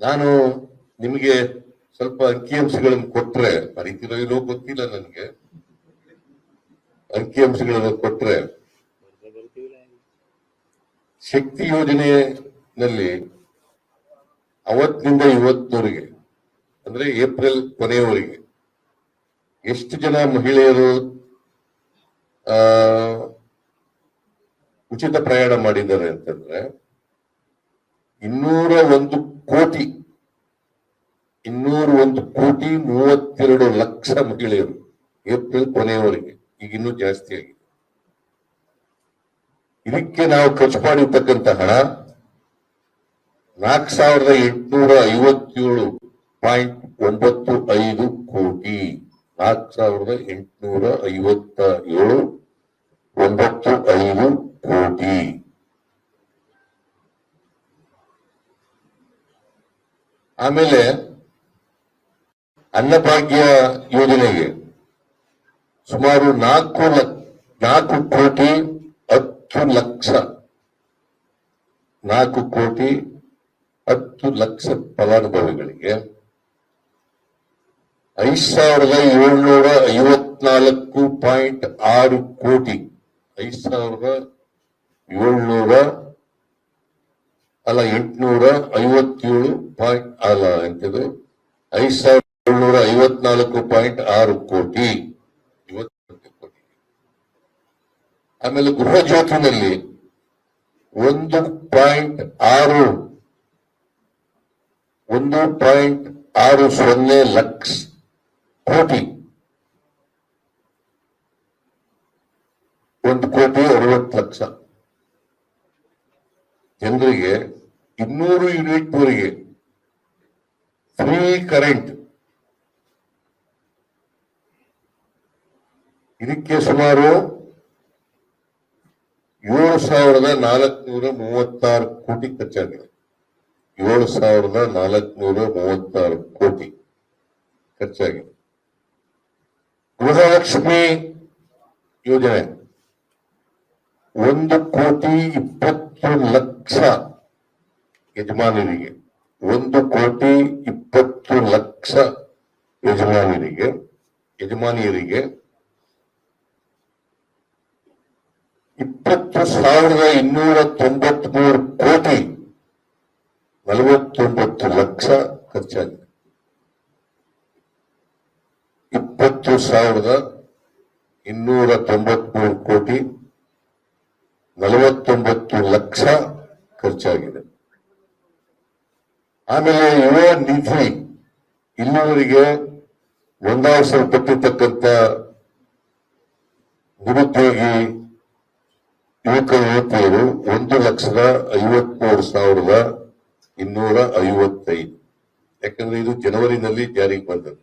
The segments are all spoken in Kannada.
ನಾನು ನಿಮಗೆ ಸ್ವಲ್ಪ ಅಂಕಿಅಂಶಗಳನ್ನು ಕೊಟ್ರೆ, ಬರೀತಿರೋ ಇರೋ ಗೊತ್ತಿಲ್ಲ ನನಗೆ. ಅಂಕಿಅಂಶಗಳನ್ನು ಕೊಟ್ರೆ, ಶಕ್ತಿ ಯೋಜನೆಯಲ್ಲಿ ಅವತ್ತಿನಿಂದ ಇವತ್ತಿನವರೆಗೆ ಅಂದ್ರೆ ಏಪ್ರಿಲ್ ಕೊನೆಯವರೆಗೆ, ಎಷ್ಟು ಜನ ಮಹಿಳೆಯರು ಉಚಿತ ಪ್ರಯಾಣ ಮಾಡಿದ್ದಾರೆ ಅಂತಂದ್ರೆ, ಇನ್ನೂರ ಒಂದು ಕೋಟಿ, ಇನ್ನೂರ ಒಂದು ಕೋಟಿ ಮೂವತ್ತೆರಡು ಲಕ್ಷ ಮಹಿಳೆಯರು ಏಪ್ರಿಲ್ ಕೊನೆಯವರೆಗೆ, ಈಗ ಜಾಸ್ತಿ ಆಗಿದೆ. ಇದಕ್ಕೆ ನಾವು ಖರ್ಚು ಮಾಡಿರ್ತಕ್ಕಂಥ ಹಣ ನಾಲ್ಕು ಸಾವಿರದ ಎಂಟುನೂರ ಐವತ್ತೇಳು ಪಾಯಿಂಟ್ ಒಂಬತ್ತು ಐದು ಕೋಟಿ, ನಾಲ್ಕು ಸಾವಿರದ ಎಂಟುನೂರ ಐವತ್ತ ಏಳು, ಒಂಬತ್ತು ಐದು ಕೋಟಿ ಆಮೇಲೆ ಅನ್ನಭಾಗ್ಯ ಯೋಜನೆಗೆ ಸುಮಾರು ನಾಲ್ಕು ನಾಲ್ಕು ಕೋಟಿ ಹತ್ತು ಲಕ್ಷ, ನಾಲ್ಕು ಕೋಟಿ ಹತ್ತು ಲಕ್ಷ ಫಲಾನುಭವಿಗಳಿಗೆ ಐದು ಸಾವಿರದ ಏಳ್ನೂರ ಐವತ್ನಾಲ್ಕು ಪಾಯಿಂಟ್ ಆರು ಕೋಟಿ, ಐದು ಸಾವಿರದ ಏಳ್ನೂರ ಅಲ್ಲ, ಎಂಟುನೂರ ಐವತ್ತೇಳು ಪಾಯಿಂಟ್, ಅಲ್ಲ, ಎಂತದು? ಐದು ಸಾವಿರದ ಏಳ್ನೂರ ಐವತ್ನಾಲ್ಕು ಪಾಯಿಂಟ್ ಆರು ಕೋಟಿ. ಕೋಟಿ. ಆಮೇಲೆ ಗೃಹ ಜ್ಯೋತಿನಲ್ಲಿ ಒಂದು ಪಾಯಿಂಟ್ ಆರು, ಒಂದು ಪಾಯಿಂಟ್ ಆರು ಸೊನ್ನೆ ಲಕ್ಷ ಕೋಟಿ. ಒಂದು ಕೋಟಿ ಅರವತ್ತು ಲಕ್ಷ. ಜನರಿಗೆ ಇನ್ನೂರು ಯೂನಿಟ್ ವರೆಗೆ ಫ್ರೀ ಕರೆಂಟ್. ಇದಕ್ಕೆ ಸುಮಾರು ಏಳು ಸಾವಿರದ ನಾಲ್ಕುನೂರ ಮೂವತ್ತಾರು ಕೋಟಿ ಖರ್ಚಾಗಿದೆ. ಏಳು ಸಾವಿರದ ನಾಲ್ಕುನೂರ ಮೂವತ್ತಾರು ಕೋಟಿ ಖರ್ಚಾಗಿದೆ. ಗೃಹಲಕ್ಷ್ಮಿ ಯೋಜನೆ. ಒಂದು ಕೋಟಿ ಇಪ್ಪತ್ತು ಲಕ್ಷ ಯಜಮಾನರಿಗೆ, ಒಂದು ಕೋಟಿ ಇಪ್ಪತ್ತು ಲಕ್ಷ ಯಜಮಾನರಿಗೆ, ಯಜಮಾನಿಯರಿಗೆ ಇಪ್ಪತ್ತು ಸಾವಿರದ ಇನ್ನೂರ ತೊಂಬತ್ಮೂರು ಕೋಟಿ ನಲವತ್ತೊಂಬತ್ತು ಲಕ್ಷ ಖರ್ಚಾಗಿದೆ. ಇಪ್ಪತ್ತು ಸಾವಿರದ ಇನ್ನೂರ ತೊಂಬತ್ಮೂರು ಕೋಟಿ ನಲವತ್ತೊಂಬತ್ತು ಲಕ್ಷ ಖರ್ಚಾಗಿದೆ. ಆಮೇಲೆ ಯುವ ನಿಧಿ ಇಲ್ಲಿವರೆಗೆ ನೋಂದಾಯಿಸಲ್ಪಟ್ಟಿರ್ತಕ್ಕಂಥ ನಿರುದ್ಯೋಗಿ ಯುವಕ ಯುವತಿಯರು ಒಂದು ಲಕ್ಷದ ಐವತ್ಮೂರು ಸಾವಿರದ ಇನ್ನೂರ ಐವತ್ತೈದು. ಯಾಕಂದ್ರೆ ಇದು ಜನವರಿನಲ್ಲಿ ಜಾರಿಗೆ ಬಂದದ್ದು.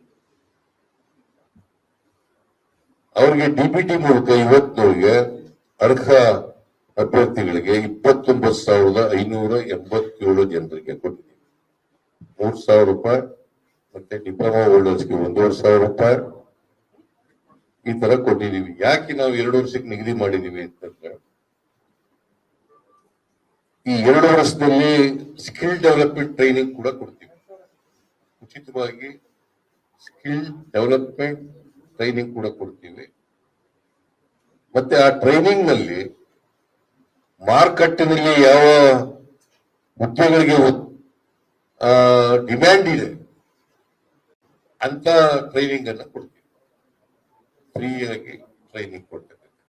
ಅವರಿಗೆ ಡಿಬಿಟಿ ಮೂಲಕ ಇವತ್ತಿನವರಿಗೆ ಅರ್ಹ ಅಭ್ಯರ್ಥಿಗಳಿಗೆ ಇಪ್ಪತ್ತೊಂಬತ್ತು ಸಾವಿರದ ಐನೂರ ಎಂಬತ್ತೇಳು ಜನರಿಗೆ ಕೊಟ್ಟಿದ್ದೀವಿ ಮೂರ್ ಸಾವಿರ ರೂಪಾಯಿ ಮತ್ತೆ ಡಿಪ್ಲೊಮಾ ಹೋಲ್ಡರ್ಸ್ಗೆ ಒಂದೂವರೆ ಸಾವಿರ ರೂಪಾಯಿ ಈ ತರ ಕೊಟ್ಟಿದ್ದೀವಿ. ಯಾಕೆ ನಾವು ಎರಡು ವರ್ಷಕ್ಕೆ ನಿಗದಿ ಮಾಡಿದೀವಿ ಅಂತಂದ್ರೆ, ಈ ಎರಡು ವರ್ಷದಲ್ಲಿ ಸ್ಕಿಲ್ ಡೆವಲಪ್ಮೆಂಟ್ ಟ್ರೈನಿಂಗ್ ಕೂಡ ಕೊಡ್ತೀವಿ. ಉಚಿತವಾಗಿ ಸ್ಕಿಲ್ ಡೆವಲಪ್ಮೆಂಟ್ ಟ್ರೈನಿಂಗ್ ಕೂಡ ಕೊಡ್ತೀವಿ. ಮತ್ತೆ ಆ ಟ್ರೈನಿಂಗ್ನಲ್ಲಿ ಮಾರುಕಟ್ಟೆನಲ್ಲಿ ಯಾವ ಉದ್ಯೋಗಗಳಿಗೆ ಡಿಮ್ಯಾಂಡ್ ಇದೆ ಅಂತ ಟ್ರೈನಿಂಗ್ ಅನ್ನ ಕೊಡ್ತೀವಿ. ಫ್ರೀಯಾಗಿ ಟ್ರೈನಿಂಗ್ ಕೊಡ್ತೇವೆ.